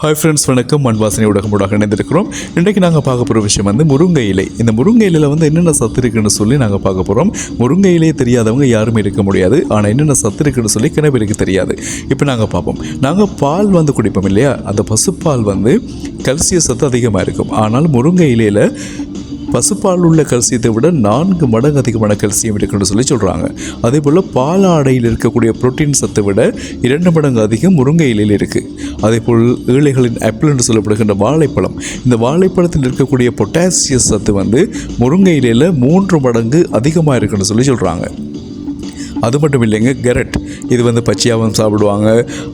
Hi friends வணக்கம். மண் வாசனை ஊடகமூடாக இணைந்திருக்கிறோம். இன்றைக்கு நாங்கள் பார்க்க போகிற விஷயம் வந்து முருங்கை இலை. இந்த முருங்கை இலையில் வந்து என்னென்ன சத்து இருக்குன்னு சொல்லி நாங்கள் பார்க்க போகிறோம் முருங்கை இலையை தெரியாதவங்க யாருமே இருக்க முடியாது. ஆனால் என்னென்ன சத்து இருக்குன்னு சொல்லி கிண தெரியாது. இப்போ நாங்கள் பார்ப்போம். நாங்கள் பால் வந்து குடிப்போம் இல்லையா? அந்த பசுப்பால் வந்து கல்சிய சத்து அதிகமாக இருக்கும். ஆனால் முருங்கை இலையில் பசுப்பால் உள்ள கல்சியத்தை விட நான்கு மடங்கு அதிகமான கல்சியம் இருக்குன்னு சொல்லி சொல்கிறாங்க அதே போல் பால் ஆடையில் இருக்கக்கூடிய புரோட்டீன் சத்தை விட இரண்டு மடங்கு அதிகம் முருங்கை இலையில் இருக்குது அதே போல் ஏழைகளின் ஆப்பிள் என்று சொல்லப்படுகின்ற வாழைப்பழம். இந்த வாழைப்பழத்தில் இருக்கக்கூடிய பொட்டாசிய சத்து வந்து முருங்கை இலையில் மூன்று மடங்கு அதிகமாக இருக்குன்னு சொல்லி சொல்கிறாங்க அது மட்டும் இல்லைங்க கேரட். இது வந்து பச்சையாகவும் சாப்பிடுவாங்க.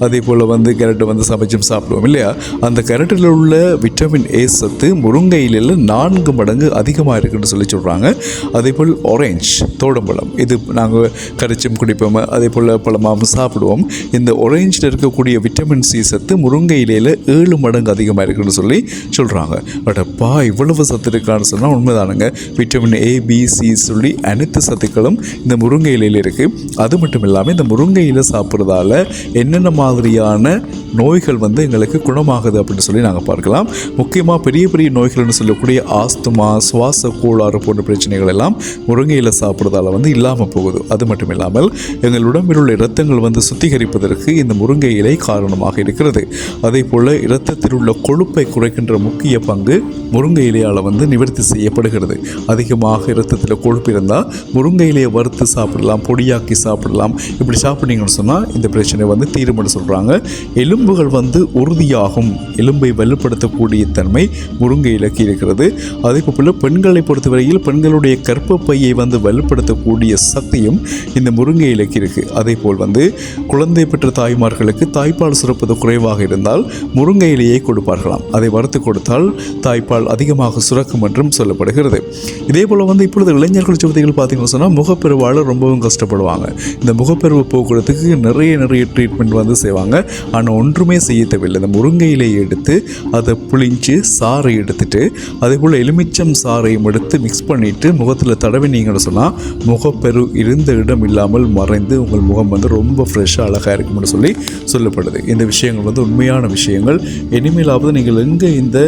அதே போல் வந்து கேரட்டை வந்து சமைச்சும் சாப்பிடுவோம் இல்லையா? அந்த கேரட்டில் உள்ள விட்டமின் ஏ சத்து முருங்கை இலையில் நான்கு மடங்கு அதிகமாக இருக்குன்னு சொல்லி சொல்கிறாங்க அதே போல் ஆரேஞ்ச் தோடம்பழம். இது நாங்கள் கரைச்சும் குடிப்போம். அதே போல் பழமாகவும் சாப்பிடுவோம். இந்த ஒரேஞ்சில் இருக்கக்கூடிய விட்டமின் சி சத்து முருங்கை இலையில் ஏழு மடங்கு அதிகமாக இருக்குன்னு சொல்லி சொல்கிறாங்க பட்டப்பா இவ்வளவு சத்து இருக்கான்னு சொன்னால் உண்மைதானுங்க. விட்டமின் ஏ பி சி சொல்லி அனைத்து சத்துக்களும் இந்த முருங்கை இலையில் இருக்குது அது மட்டும் இல்லாமல் இந்த முருங்கை இலை சாப்பிட்றதால என்னென்ன மாதிரியான நோய்கள் வந்து எங்களுக்கு குணமாகுது அப்படின்னு சொல்லி நாங்கள் பார்க்கலாம். முக்கியமாக பெரிய பெரிய நோய்கள்னு சொல்லக்கூடிய ஆஸ்துமா சுவாச கோளாறு போன்ற பிரச்சனைகள் எல்லாம் முருங்கை இலை சாப்பிட்றதால வந்து இல்லாமல் போகுது. அது மட்டும் இல்லாமல் எங்கள் உடம்பில் உள்ள இரத்தங்கள் வந்து சுத்திகரிப்பதற்கு இந்த முருங்கை இலை காரணமாக இருக்கிறது. அதே போல் இரத்தத்தில் உள்ள கொழுப்பை குறைக்கின்ற முக்கிய பங்கு முருங்கை இலையால் வந்து நிவர்த்தி செய்யப்படுகிறது. அதிகமாக இரத்தத்தில் கொழுப்பு இருந்தால் முருங்கை இலையை வறுத்து சாப்பிடலாம் பொடியாக்கி சாப்பிடலாம். இப்படி சாப்பிட்டீங்கன்னு சொன்னால் இந்த பிரச்சனை வந்து தீரும்னு சொல்கிறாங்க எலும்புகள் வந்து உறுதியாகும். எலும்பை வலுப்படுத்தக்கூடிய தன்மை முருங்கை இலக்கி இருக்கிறது. அதே போல் பெண்களை பொறுத்தவரையில் பெண்களுடைய கற்பப்பையை வந்து வலுப்படுத்தக்கூடிய சக்தியும் இந்த முருங்கை இலக்கி இருக்குது அதே போல் வந்து குழந்தை பெற்ற தாய்மார்களுக்கு தாய்ப்பால் சுரப்பது குறைவாக இருந்தால் முருங்கை இலையை கொடுப்பார்களாம் அதை வறுத்து கொடுத்தால் தாய்ப்பால் அதிகமாக சுரக்கும் என்றும் சொல்லப்படுகிறது. இதே போல் வந்து இப்பொழுது இளைஞர்கள் சுவதிகள் பார்த்தீங்கன்னு சொன்னால் முகப்பெருவாளர் ரொம்பவும் கஷ்டப்படுவாங்க. இந்த முகப்பெருவை போக்குறதுக்கு நிறைய நிறைய ட்ரீட்மெண்ட் வந்து செய்வாங்க. ஆனால் ஒன்றுமே செய்ய தேவையில்லை. இந்த முருங்கை இலையை எடுத்து அதை புளிஞ்சு சாறை எடுத்துட்டு அதே போல் எலுமிச்சம் சாறையும் எடுத்து மிக்ஸ் பண்ணிவிட்டு முகத்தில் தடவினீங்கன்னு சொன்னால் முகப்பெரு இருந்த இடம் இல்லாமல் மறைந்து உங்கள் முகம் வந்து ரொம்ப ஃப்ரெஷ்ஷாக அழகாக இருக்கும்னு சொல்லி சொல்லப்படுது. இந்த விஷயங்கள் வந்து உண்மையான விஷயங்கள். இனிமேலாவது நீங்கள் எங்கே இந்த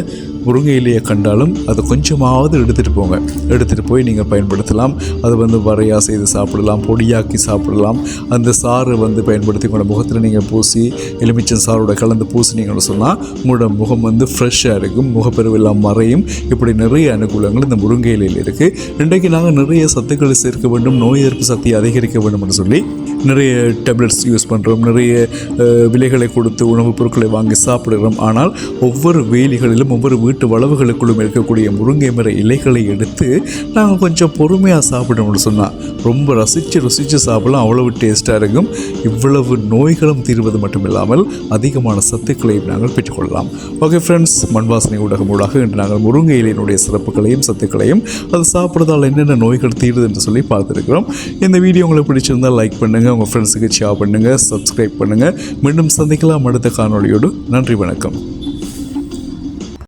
முருங்கை இலையை கண்டாலும் அதை கொஞ்சமாவது எடுத்துகிட்டு போங்க. எடுத்துகிட்டு போய் நீங்கள் பயன்படுத்தலாம். அதை வந்து வரையாக செய்து சாப்பிடலாம் பொடியாக்கி சாப்பிடலாம். அந்த சாறு வந்து பயன்படுத்தி உங்களோட முகத்தில் நீங்கள் பூசி எலுமிச்சம் சாரோட கலந்து பூசினீங்கன்னு சொன்னால் உங்களோட முகம் வந்து ஃப்ரெஷ்ஷாக இருக்கும். முகப்பெருவெல்லாம் மறையும். இப்படி நிறைய அனுகூலங்கள் இந்த முருங்கை இலையில் இருக்குது இன்றைக்கு நாங்கள் நிறைய சத்துக்களை சேர்க்க வேண்டும் நோய் எதிர்ப்பு சக்தியை அதிகரிக்க வேண்டும்னு சொல்லி நிறைய டேப்லெட்ஸ் யூஸ் பண்ணுறோம் நிறைய விலைகளை கொடுத்து உணவுப் பொருட்களை வாங்கி சாப்பிடுகிறோம் ஆனால் ஒவ்வொரு வேலிகளிலும் ஒவ்வொரு வீட்டு வளவுகளுக்குள்ளும் இருக்கக்கூடிய முருங்கை மர இலைகளை எடுத்து நாங்கள் கொஞ்சம் பொறுமையாக சாப்பிடணும்னு சொன்னால் ரொம்ப ரசித்து ருசித்து சாப்பிடலாம். அவ்வளவு டேஸ்ட்டாக இருக்கும். இவ்வளவு நோய்களும் தீர்வது மட்டும் இல்லாமல் அதிகமான சத்துக்களையும் நாங்கள் பெற்றுக்கொள்ளலாம். ஓகே ஃப்ரெண்ட்ஸ் மண்வாசனை ஊடகம் ஊடாக இன்று நாங்கள் முருங்கை இலையினுடைய சிறப்புகளையும் சத்துக்களையும் அது சாப்பிட்றதால் என்னென்ன நோய்கள் தீருது என்று சொல்லி பார்த்துருக்கிறோம். இந்த வீடியோ உங்களுக்கு பிடிச்சிருந்தால் லைக் பண்ணுங்கள் உங்கள் ஃப்ரெண்ட்ஸுக்கு ஷேர் பண்ணுங்கள் சப்ஸ்கிரைப் பண்ணுங்கள் மீண்டும் சந்திக்கலாம். அடுத்த காணொளியோடு. நன்றி வணக்கம்.